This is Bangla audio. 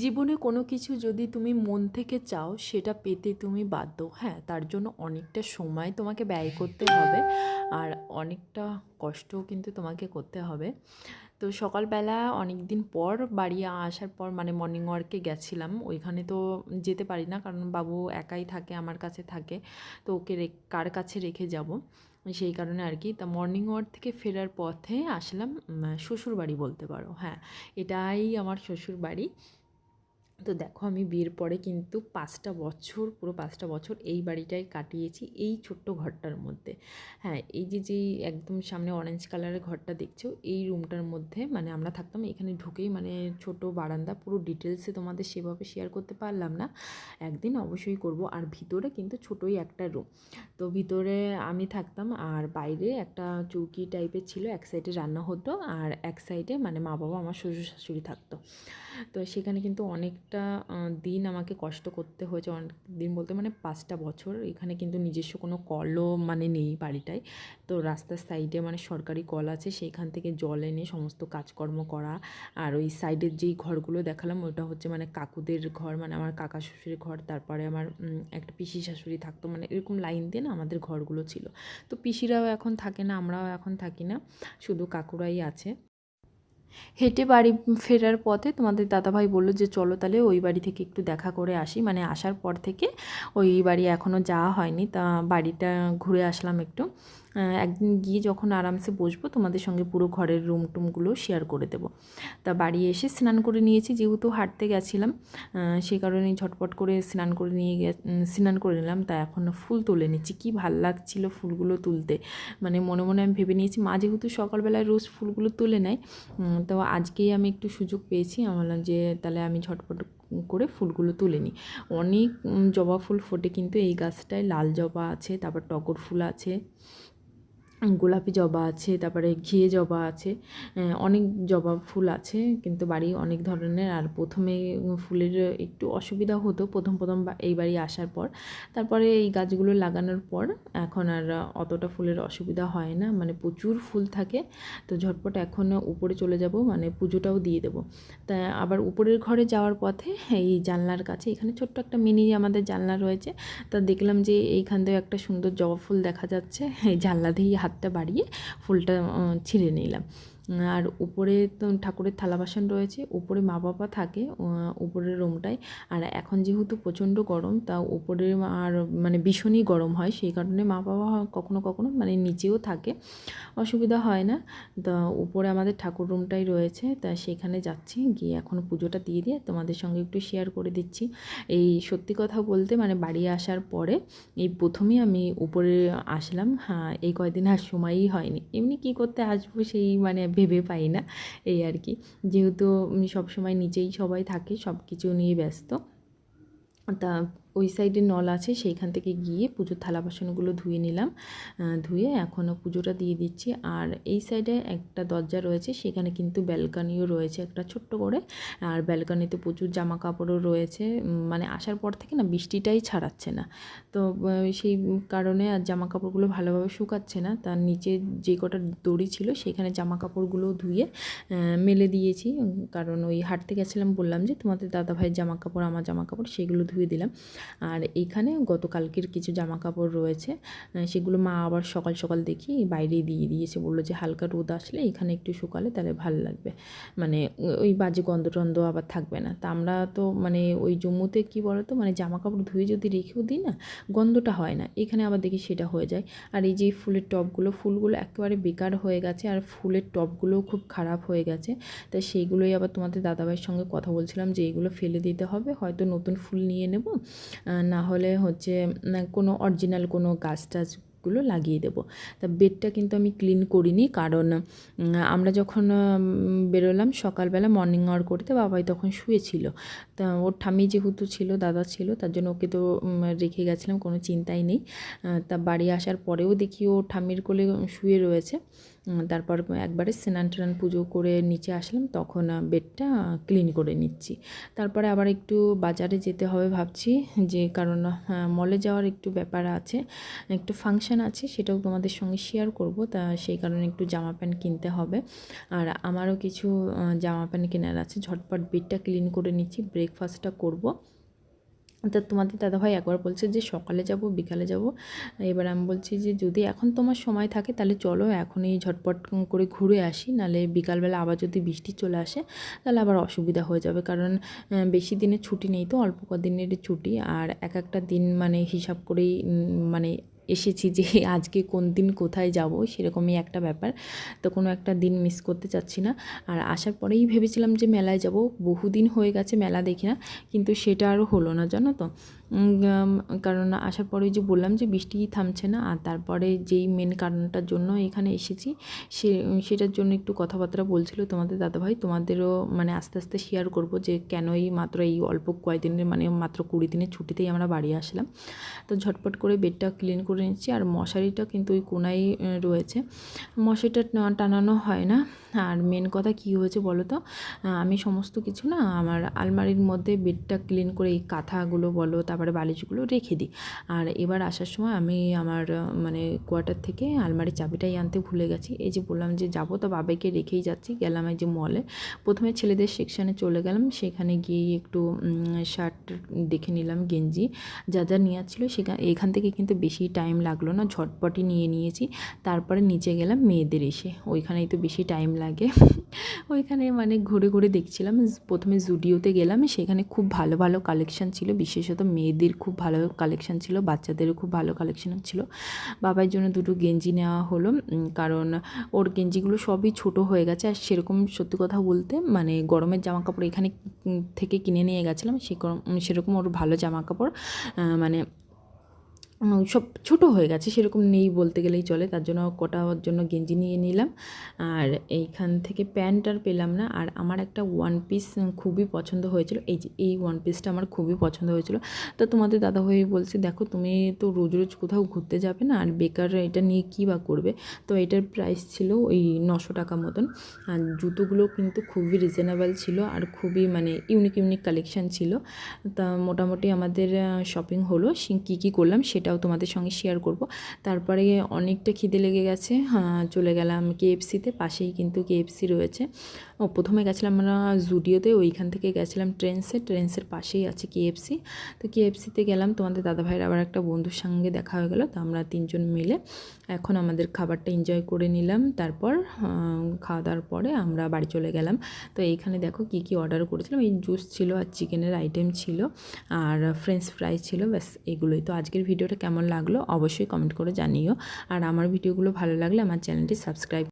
জীবনে কোনো কিছু যদি তুমি মন থেকে চাও, সেটা পেতে তুমি বাধ্য। হ্যাঁ তার জন্য অনেকটা সময় তোমাকে ব্যয় করতে হবে আর অনেকটা কষ্টও কিন্তু তোমাকে করতে হবে। তো সকালবেলা অনেক দিন পর বাড়ি আসার পর মানে মর্নিং ওয়ার্কে গেছিলাম। ওইখানে তো যেতে পারি না, কারণ বাবু একাই থাকে, আমার কাছে থাকে। তো ওকে কার কাছে রেখে যাব? সেই কারণে আর কি। তা মর্নিং ওয়ার্ক থেকে ফেরার পথে আসলাম শ্বশুর বাড়ি বলতে পারো। হ্যাঁ এটাই আমার শ্বশুর বাড়ি তো দেখো আমি বিয়ের পরে কিন্তু পাঁচটা বছর, পুরো পাঁচটা বছর এই বাড়িটাই কাটিয়েছি, এই ছোট্ট ঘরটার মধ্যে। হ্যাঁ এই যে যেই একদম সামনে অরেঞ্জ কালারের ঘরটা দেখছ, এই রুমটার মধ্যে মানে আমরা থাকতাম, এখানে ঢুকেই মানে ছোট বারান্দা, পুরো ডিটেলসে তোমাদের সেভাবে শেয়ার করতে পারলাম না। একদিন অবশ্যই করব, আর ভিতরে কিন্তু ছোটোই একটা রুম তো ভিতরে আমি থাকতাম, আর বাইরে একটা চৌকি টাইপের ছিল, এক সাইডে রান্না হতো, আর এক সাইডে মানে মা বাবা, আমার শ্বশুর শাশুড়ি থাকতো। তো সেখানে কিন্তু অনেকটা দিন আমাকে কষ্ট করতে হয়েছে অনেক দিন বলতে মানে পাঁচটা বছর। এখানে কিন্তু নিজস্ব কোনো কলও মানে নেই বাড়িটায়। তো রাস্তার সাইডে মানে সরকারি কল আছে, সেইখান থেকে জল এনে সমস্ত কাজকর্ম করা। আর ওই সাইডের যেই ঘরগুলো দেখালাম, ওটা হচ্ছে মানে কাকুদের ঘর মানে আমার কাকা শ্বশুরের ঘর, তারপরে আমার একটা পিসি শাশুড়ি থাকতো। মানে এরকম লাইন দিয়ে না আমাদের ঘরগুলো ছিল। তো পিসিরাও এখন থাকে না, আমরাও এখন থাকি না। শুধু কাকুরাই আছে। হেঁটে বাড়ি ফেরার পথে তোমাদের দাদাভাই বলল যে, চলো তাহলে ওই বাড়ি থেকে একটু দেখা করে আসি। মানে আসার পর থেকে ওই বাড়ি এখনও যাওয়া হয়নি, তা বাড়িটা ঘুরে আসলাম একটু। একদিন গিয়ে যখন আরামসে বসবো, তোমাদের সঙ্গে পুরো ঘরের রুম টুমগুলো শেয়ার করে দেবো। তা বাড়ি এসে স্নান করে নিয়েছি, যেহেতু হাঁটতে গেছিলাম সেই কারণে ঝটপট করে স্নান করে নিয়ে গে স্নান করে নিলাম। তা এখন ফুল তুলে নিচ্ছি। কী ভালো লাগছিল ফুলগুলো তুলতে। মানে মনে মনে আমি ভেবে নিয়েছি, মা যেহেতু সকালবেলায় রোজ ফুলগুলো তুলে নেয় তো আজকেই আমি একটু সুযোগ পেয়েছি। আমি বললাম যে তাহলে আমি ঝটপট করে ফুলগুলো তুলে নিই। অনেক জবা ফুল ফোটে, কিন্তু এই গাছটায় লাল জবা আছে, তারপর টগর ফুল আছে। গোলাপি জবা আছে, তারপরে ঘিয়ে জবা আছে অনেক জবা ফুল আছে, কিন্তু বাড়ি অনেক ধরনের। আর প্রথমে ফুলের একটু অসুবিধা হতো, প্রথম প্রথম এই বাড়ি আসার পর। তারপরে এই গাছগুলো লাগানোর পর এখন আর অতটা ফুলের অসুবিধা হয় না মানে প্রচুর ফুল থাকে। তো ঝটপট এখন উপরে চলে যাব মানে পুজোটাও দিয়ে দেবো। তা আবার উপরের ঘরে যাওয়ার পথে এই জানলার কাছে, এখানে ছোট্ট একটা মিনি আমাদের জানলা রয়েছে। তা দেখলাম যে এইখান থেকে একটা সুন্দর জবা ফুল দেখা যাচ্ছে, এই জানলা দিয়েই হাতটা বাড়িয়ে ফুলটা ছিঁড়ে নিলাম। আর উপরে তো ঠাকুরের থালা বাসন রয়েছে, উপরে মা বাবা থাকে উপরের রুমটায়। আর এখন যেহেতু প্রচণ্ড গরম, তা উপরে আর মানে ভীষণই গরম হয়, সেই কারণে মা বাবা কখনো কখনো মানে নিচেও থাকে। অসুবিধা হয় না। তা উপরে আমাদের ঠাকুর রুমটাই রয়েছে, তা সেখানে যাচ্ছি, গিয়ে এখন পুজোটা দিয়ে দিয়ে তোমাদের সঙ্গে একটু শেয়ার করে দিচ্ছি। এই সত্যি কথা বলতে মানে বাড়ি আসার পরে এই প্রথমেই আমি উপরে আসলাম হ্যাঁ এই কয়দিন আর সময়ই হয়নি। এমনি কি করতে আসব সেই মানে ভেবে পাই না, এই আর কি। যেহেতু সব সময় নিচেই সবাই থাকে সব কিছু নিয়ে ব্যস্ত। তা ওই সাইডে নল আছে, সেইখান থেকে গিয়ে পুজোর থালা বাসনগুলো ধুয়ে নিলাম। ধুয়ে এখনও পুজোটা দিয়ে দিচ্ছি। আর এই সাইডে একটা দরজা রয়েছে, সেখানে কিন্তু ব্যালকানিও রয়েছে একটা ছোট্ট করে। আর ব্যালকানিতে প্রচুর জামা কাপড়ও রয়েছে মানে আসার পর থেকে না বৃষ্টিটাই ছাড়াচ্ছে না। তো সেই কারণে আর জামা কাপড়গুলো ভালোভাবে শুকাচ্ছে না। তার নিচে যে কটা দড়ি ছিল, সেখানে জামা কাপড়গুলো ধুয়ে মেলে দিয়েছি। কারণ ওই হাঁটতে গেছিলাম, বললাম যে তোমাদের দাদাভাইয়ের জামা কাপড় আমার জামা কাপড় সেগুলো ধুয়ে দিলাম। আর এইখানে গতকালকের কিছু জামা কাপড় রয়েছে সেগুলো মা আবার সকাল সকাল দেখি বাইরে দিয়ে দিয়েছে। বলল যে হালকা রোদ আসলে এখানে একটু শুকালে তাহলে ভালো লাগবে। মানে ওই বাজে গন্ধ টন্ধ আবার থাকবে না। তা আমরা তো মানে ওই জম্মুতে কি বলতো মানে জামা কাপড় ধুয়ে যদি রেখেও দিই না, গন্ধটা হয় না। এখানে আবার দেখি সেটা হয়ে যায়। আর এই যে ফুলের টবগুলো ফুলগুলো একেবারে বেকার হয়ে গেছে আর ফুলের টবগুলোও খুব খারাপ হয়ে গেছে। তাই সেইগুলোই আবার তোমাদের দাদাভাইয়ের সঙ্গে কথা বলছিলাম যে এইগুলো ফেলে দিতে হবে, হয়তো নতুন ফুল নিয়ে নেব। না হলে হচ্ছে কোনো অরিজিনাল কোনো গাছ টাছগুলো লাগিয়ে দেবো। তা বেডটা কিন্তু আমি ক্লিন করিনি কারণ আমরা যখন বেরোলাম সকালবেলা মর্নিং ওয়াক করতে বাবাই তখন শুয়েছিল। তা ওর ঠাম্মি যেহেতু ছিল, দাদা ছিল, তার জন্য ওকে তো রেখে গেছিলাম, কোনো চিন্তাই নেই। তা বাড়ি আসার পরেও দেখি ও ঠাম্মির কোলে শুয়ে রয়েছে। তারপর একবারে স্নান টান পুজো করে নিচে আসলাম, তখন বেডটা ক্লিন করে নিচ্ছি। তারপরে আবার একটু বাজারে যেতে হবে ভাবছি, যে কারণ মলে যাওয়ার একটু ব্যাপার আছে, একটু ফাংশন আছে, সেটাও তোমাদের সঙ্গে শেয়ার করব, তা সেই কারণে একটু জামা প্যান্ট কিনতে হবে। আর আমারও কিছু জামা প্যান্ট কেনার আছে, ঝটপট বেডটা ক্লিন করে নিচ্ছি ব্রেকফাস্টটা করব। তা তোমাদের দাদাভাই একবার বলছে যে সকালে যাব, বিকালে যাব। এবার আমি বলছি যে যদি এখন তোমার সময় থাকে তাহলে চলো এখনই ঝটপট করে ঘুরে আসি নালে বিকালবেলা আবার যদি বৃষ্টি চলে আসে তাহলে আবার অসুবিধা হয়ে যাবে। কারণ বেশি দিনের ছুটি নেই তো, অল্প কদিনের ছুটি। আর এক একটা দিন মানে হিসাব করেই মানে এসেছি যে আজকে কোন দিন কোথায় যাব সেরকমই একটা ব্যাপার। তো কোনো একটা দিন মিস করতে চাচ্ছি না। আর আসার পরেই ভেবেছিলাম যে মেলায় যাব। বহুদিন হয়ে গেছে মেলা দেখি না। কিন্তু সেটা আরও হলো না, জানো তো? কারণ আসার পরে যে বললাম যে বৃষ্টি থামছে না, আর তারপরে যেই মেন কারণটার জন্য এখানে এসেছি, সে, সেটার জন্য একটু কথাবার্তা বলছিল তোমাদের দাদাভাই, তোমাদেরও মানে আস্তে আস্তে শেয়ার করব যে কেন এই মাত্র এই অল্প কয়েকদিনের মানে মাত্র কুড়ি দিনের ছুটিতেই আমরা বাড়ি আসলাম। তো ঝটপট করে বেডটা ক্লিন করে নিচ্ছি, আর মশারিটা কিন্তু ওই কোনায় রয়েছে। মশারিটা টানানো হয় না, আর মেন কথা কি হয়েছে বলো তো? আমি সমস্ত কিছু না আমার আলমারির মধ্যে বেডটা ক্লিন করে এই কাঁথাগুলো বলো তারপরে বালিশগুলো রেখে দিই। আর এবার আসার সময় আমি আমার মানে কোয়ার্টার থেকে আলমারির চাবিটাই আনতে ভুলে গেছি। এই যে বললাম যে যাব তো বাবাইকে রেখেই যাচ্ছি, গেলাম এই যে মলে প্রথমে ছেলেদের সেকশানে চলে গেলাম, সেখানে গিয়ে একটু শার্ট দেখে নিলাম, গেঞ্জি। যা যা নেওয়া ছিল সেখানে এখান থেকে কিন্তু বেশি টাইম লাগল না, ঝটপটই নিয়ে নিয়েছি। তারপরে নিচে গেলাম মেয়েদের এসে, ওইখানেই তো বেশি টাইম লাগে। ওইখানে মানে ঘুরে ঘুরে দেখছিলাম, প্রথমে জুডিওতে গেলাম, সেখানে খুব ভালো ভালো কালেকশান ছিল, বিশেষত মেয়েদের খুব ভালো কালেকশান ছিল, বাচ্চাদেরও খুব ভালো কালেকশান ছিল। বাবার জন্য দুটো গেঞ্জি নেওয়া হলো কারণ ওর গেঞ্জিগুলো সবই ছোট হয়ে গেছে। আর সেরকম সত্যি কথা বলতে মানে গরমের জামা কাপড় এখানে থেকে কিনে নিয়ে গেছিলাম, সেরকম সেরকম ওর ভালো জামা কাপড় মানে সব ছোট হয়ে গেছে, সেরকম নেই বলতে গেলেই চলে, তার জন্য কটা ওর জন্য গেঞ্জি নিয়ে নিলাম। আর এইখান থেকে প্যান্ট আর পেলাম না, আর আমার একটা ওয়ান পিস খুবই পছন্দ হয়েছিল। এই যে, এই ওয়ান পিসটা আমার খুবই পছন্দ হয়েছিল। তো তোমাদের দাদা হয়ে বলছে, দেখো, তুমি তো রোজ রোজ কোথাও ঘুরতে যাবে না, আর বেকার এটা নিয়ে কী বা করবে? তো এটার প্রাইস ছিল ওই নশো টাকা মতন। আর জুতোগুলো কিন্তু খুবই রিজনেবল ছিল, আর খুবই মানে ইউনিক ইউনিক কালেকশান ছিল। তা মোটামুটি আমাদের শপিং হলো। কী কী করলাম সেটাও তোমাদের সঙ্গে শেয়ার করব। তারপরে অনেকটা খিদে লেগে গেছে হ্যাঁ, চলে গেলাম কেএফসিতে পাশেই কিন্তু কেএফসি রয়েছে। ও প্রথমে গেছিলাম আমরা জুডিওতে ওইখান থেকে গেছিলাম ট্রেন্সে ট্রেন্সের পাশেই আছে কেএফসি তো কেএফসিতে গেলাম তোমাদের দাদাভাইয়ের আবার একটা বন্ধুর সঙ্গে দেখা হয়ে গেলো তো আমরা তিনজন মিলে এখন আমাদের খাবারটা এনজয় করে নিলাম, তারপর খাওয়া দাওয়ার পরে আমরা বাড়ি চলে গেলাম। তো এইখানে দেখো কি কি অর্ডার করেছিলাম। এই জুস ছিল আর চিকেনের আইটেম ছিল আর ফ্রেঞ্চ ফ্রাই ছিল, ব্যাস এগুলোই। তো আজকের ভিডিওটা কেমন লাগল অবশ্যই কমেন্ট করে জানিও। আর আমার ভিডিওগুলো ভালো লাগলে আমার চ্যানেলটি সাবস্ক্রাইব